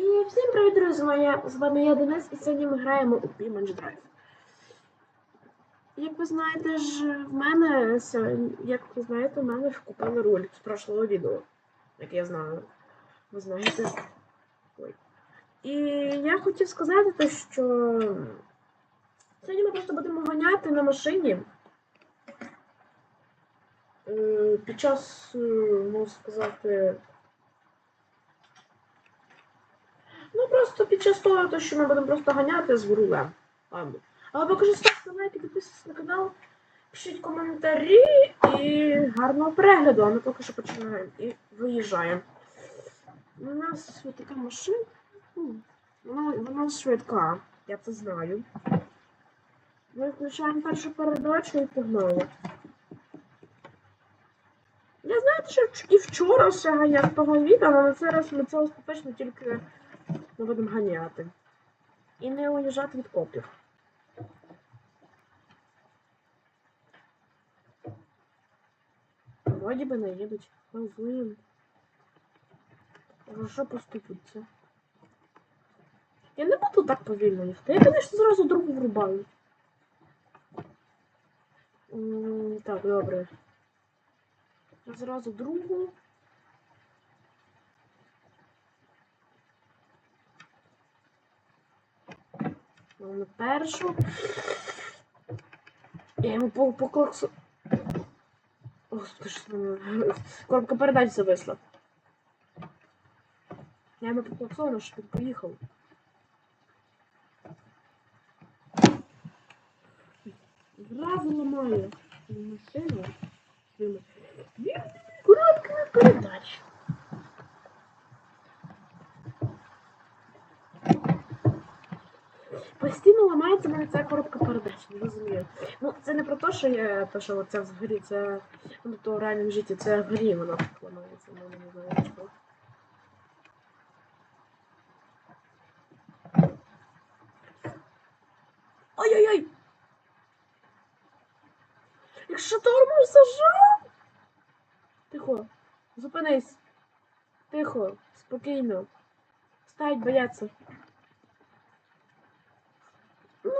І всім привіт, друзі! Моя, з вами я Денис, і сьогодні ми граємо у Pimage Drive. Як ви знаєте ж, в мене сьогодні, як ви знаєте, в мене ж купили ролик з прошлого відео. Як я знаю. Ви знаєте. Ой. І я хотів сказати те, що сьогодні ми просто будемо ганяти на машині. Е, Під час, е, можна сказати, Ну просто під час того, то, що ми будемо просто ганяти з рулем. Але поки що ставте лайки, підписуйтесь на канал, пишіть коментарі і гарного перегляду, а ми поки що починаємо і виїжджаємо. У нас ось така машина. Вона, вона швидка, я це знаю. Ми включаємо першу передачу і погнали. Я знаю, що і вчора ще ганяв того відео, але на раз ми це успішно тільки ми будемо ганяти. І не уїжджати від копів. Вроді би не їдуть. Газуємо. Що поступиться? Я не буду так повільно їхати. Я, звісно, зразу другу врубаю. Так, добре. Зразу другу. На першу. Я йому по, по клаксу. Господи, що мене. Коробка передач зависла. Я йому по щоб він поїхав. Зразу ламаю машину. Коробками передач. Постійно ламається мене ця коробка передач, не розумію. Ну, це не про те, що я те, що це взагалі, це ну, то в реальному житті, це в грі вона так ламається, ну не знаю чого. Ой-ой-ой! Якщо тормоз зажав! Тихо, зупинись. Тихо, спокійно. Стать бояться. Ну,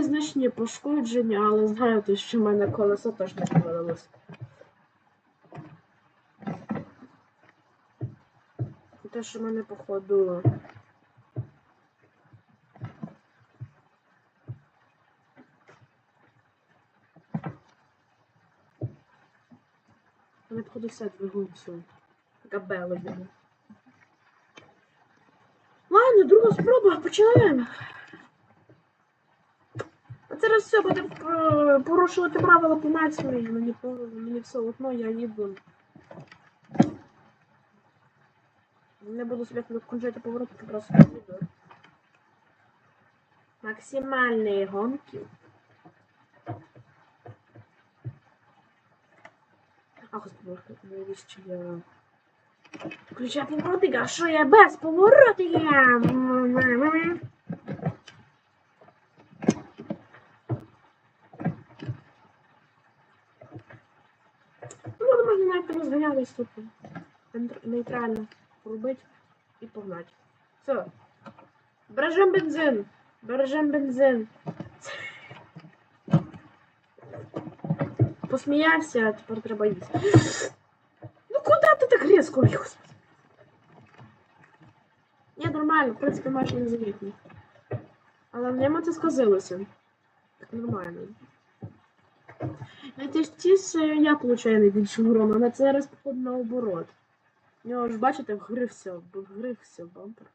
незначні пошкодження, але знаєте, що в мене колесо теж не повалилось. І те, що в мене походу. У мене походу все двигун все. Його. Ладно, друга спроба, починаємо. Все буде е, порушувати правила по нації. Мені, мені все одно, я їду. Не буду себе включати повороти, просто їду. Максимальні гонки. А, господи, навіщо я... Включаю повороти, а що я без поворотів? Ну, можна тут. Нейтрально робити і погнати. Все. Бережем бензин. Бережем бензин. Посміявся, а тепер треба їсти. Ну куди ти так різко, Ой? Ні, нормально, в принципі, майже не замітно. Але в ньому це сказилося. Так нормально. Найчастіше я получаю найбільше урон, а на цей раз походу наоборот. У нього ж бачите, вгрився, вгрився бампер.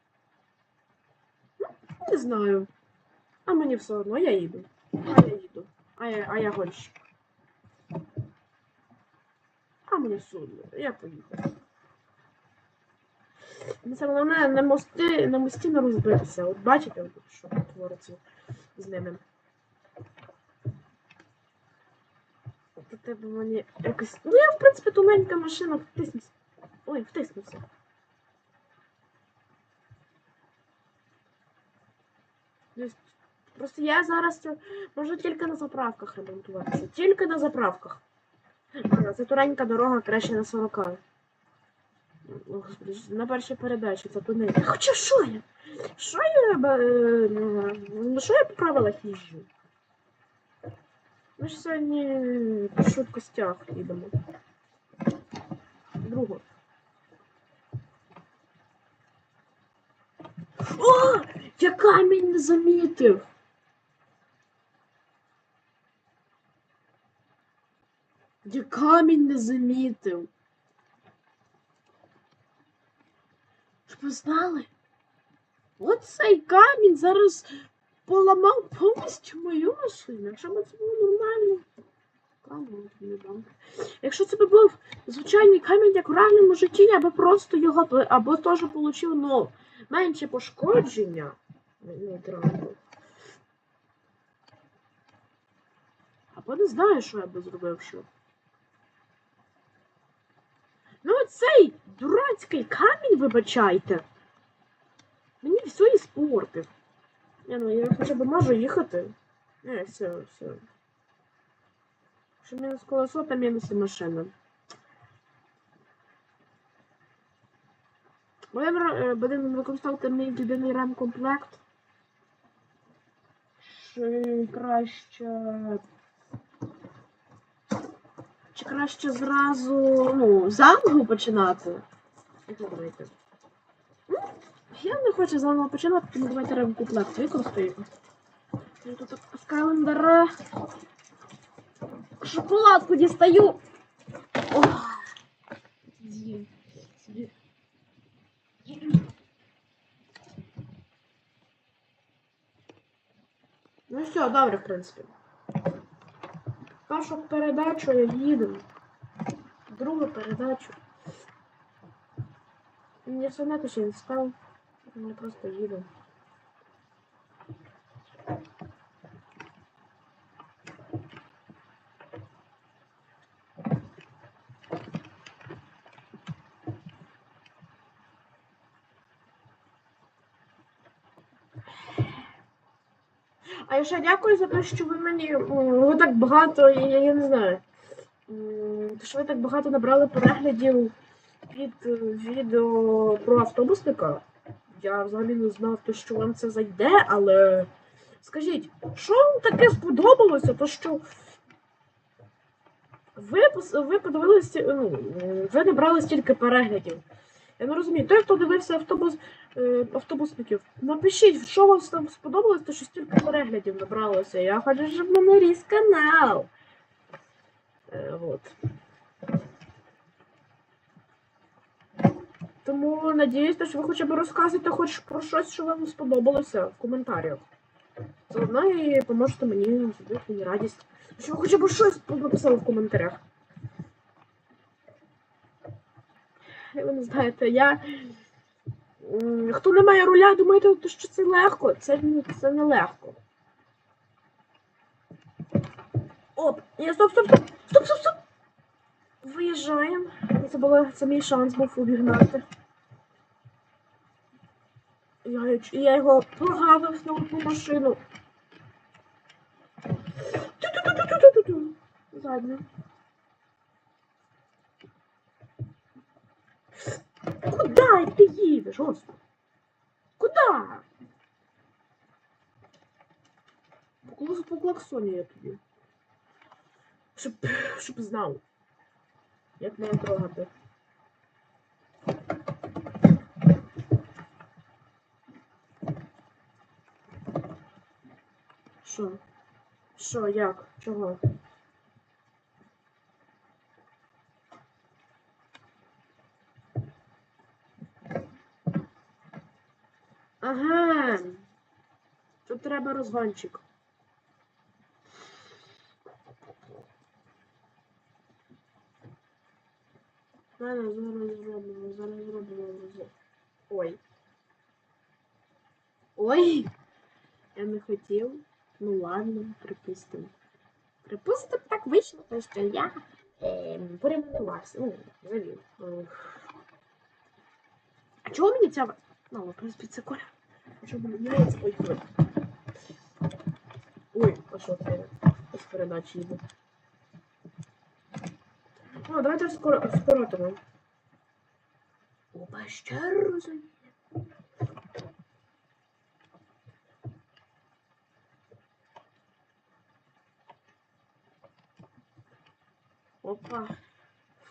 Ну, не знаю. А мені все одно, я їду. А я їду. А я, а я гонщик. А мені все одно, я поїхав. Це головне на мости, на мості не розбитися. От бачите, що твориться з ними. У тебе мені якось. Ну я, в принципі, тоненька машина втиснуся. Ой, втиснувся. Тобто, Просто я зараз це можу тільки на заправках ремонтуватися. Тільки на заправках. Це туренька дорога краще на 40. О, Господи, на першій передачі зупинити. Хоча що я? Що я е, ну, що я по правилах їжджу? Ми ж сьогодні по швидкостях їдемо. Другу. О! Я камінь не замітив! Я камінь не замітив. Щоб ви знали? Оцей камінь зараз поламав повністю мою машину. Якщо б це було нормально. Якщо це б був звичайний камінь, як у реальному житті, я би просто його або теж отримав ну, менше пошкодження. Не. Або не знаю, що я би зробив що. Ну цей дурацький камінь, вибачайте. Мені все іспортив. Не, ну я хоча б можу їхати. Не, все, все. Якщо мінус колесо, то мінус і машина. Будемо, е, будемо використовувати мій єдиний ремкомплект. Чи краще. Чи краще зразу ну, заново починати? Як ви думаєте? Я не хочу заново починати, тому давайте ремкомплект використаємо. Тут з календара шоколадку дістаю. Ох. Ну все, добре, в принципі. Першу передачу я їду. Другу передачу. Мені все одно ще не став. Я просто їду. А ще дякую за те, що ви мені ви так багато, я, я не знаю. Що ви так багато набрали переглядів під е, відео про автобусника. Я взагалі не знав, то, що вам це зайде, але скажіть, що вам таке сподобалося, то що ви, ви подивилися, ну, ви набрали стільки переглядів. Я не розумію, той, хто дивився автобус, е, автобусників, напишіть, що вам там сподобалось, то що стільки переглядів набралося. Я хочу, щоб в мене ріс канал. Е, от. Тому надіюсь, що ви хоча б розказуєте хоч про щось, що вам сподобалося в коментарях. Заодно і поможете мені зробити мені радість. Що ви хоча б щось написали в коментарях. Ви не знаєте, я. Хто не має руля, думаєте, що це легко? Це, це не легко. Оп! Ні, стоп, стоп, стоп! Стоп, стоп, стоп! Виїжджаємо. Це, було, це мій шанс був обігнати. Я, я його прогавив на одну машину. Ту-ту-ту-ту-ту-ту-ту. Задню. Куда ти їдеш, господи? Куда? По, по я тобі. Щоб, щоб знав. Як мене трогати. Що? Що, як? Чого? Ага. Тут треба розгончик. Зараз зараз зробимо, зараз зробимо. Ой. Ой! Я не хотів. Ну ладно, припустимо. Припустимо, так вийшло, то що я е, поремонтувався. Ну, взагалі. е. А чого мені ця... Ну, в принципі, це коля. А чого мені нравиться? Ой, ой. А що це? З передачі йде. Ну, давайте скоро скоротимо. У пещеру зайти. Опа.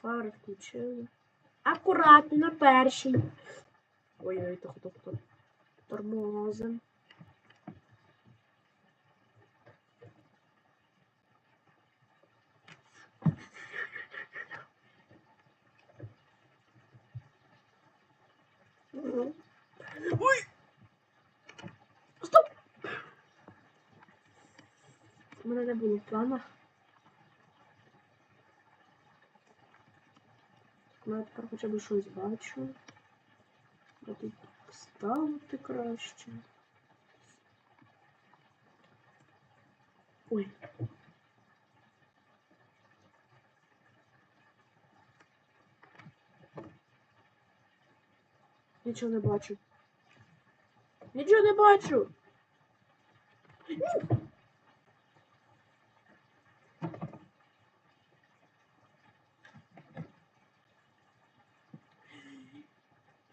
Фари включили. Акуратно на першій. Ой-ой, то хто хто. Тормозим. Мгм. Ой! Стоп! У мене не було в планах. Ну, я тепер хоча б щось бачу. Я тут ставити краще. Ой. Нічого не бачу. Нічого не бачу. Ні.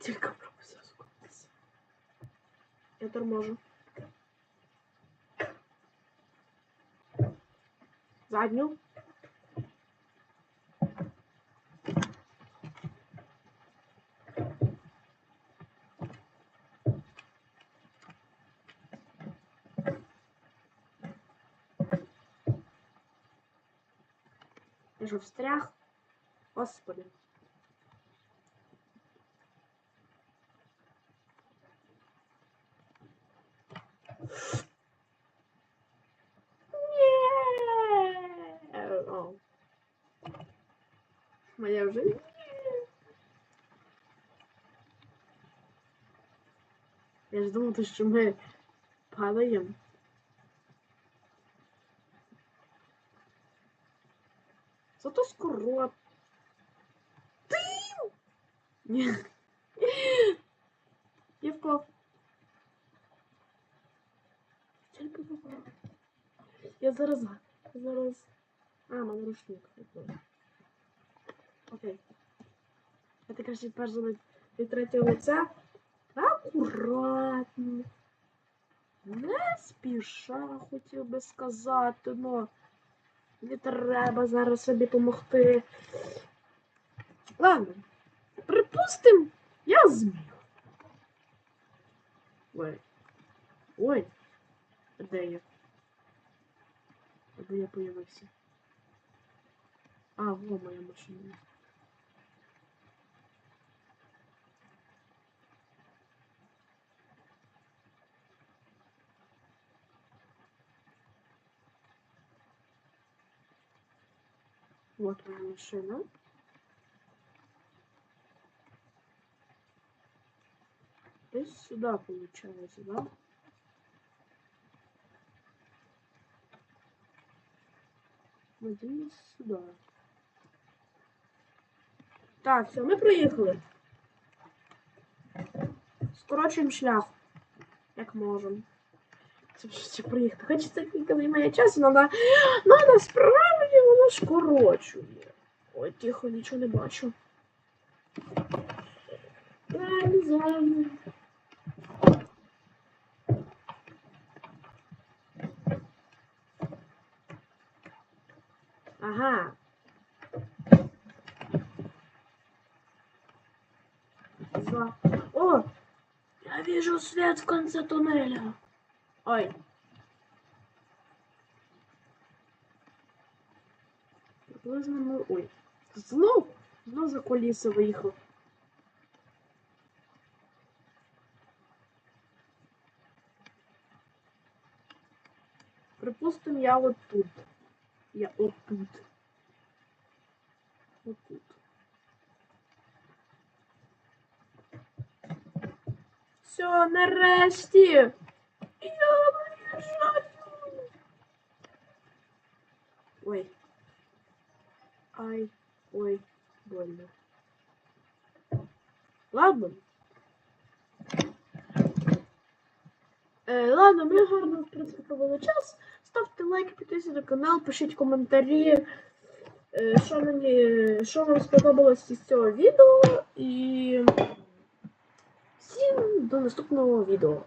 Тільки прописав скотися. Я торможу. Задню. Я ж встряг. Господи. Ні. О. Моя вже. Я ж думав, що ми падаємо. Зато скоро. Ти! Ні. Я впав. Тільки попав. Я зараз. Зараз. А, мене рушник. Окей. Так краще перш від третього лиця. Акуратно. Не спіша, хотів би сказати, но не треба зараз собі допомогти. Ладно. Припустим, я зміг. Ой. Ой. Де я? Де я появився? А, во моя машина. Вот моя машина. Десь сюда получается, да? Надеюсь, сюда. Так, все, ми приїхали. Скорочуємо шлях, як можемо. Це ж ще приїхати. Хоча це тільки займає час, але ну, насправді скорочує. Ой, тихо, нічого не бачу. Ладно, ладно. Ага. О! Я вижу свет в конце туннеля. Ой. Приблизно ми... Ой. Знов? Знов за коліса виїхав. Припустим, я от тут. Я от тут. Тут. Все, нарешті. Я виїжджаю. Ой. Ай, ой, больно. Ладно. Е, ладно, ми гарно, в принципі, провели час. Ставте лайки, підписуйтесь на канал, пишіть коментарі, е, що мені, що вам сподобалось із цього відео. І всім до наступного відео.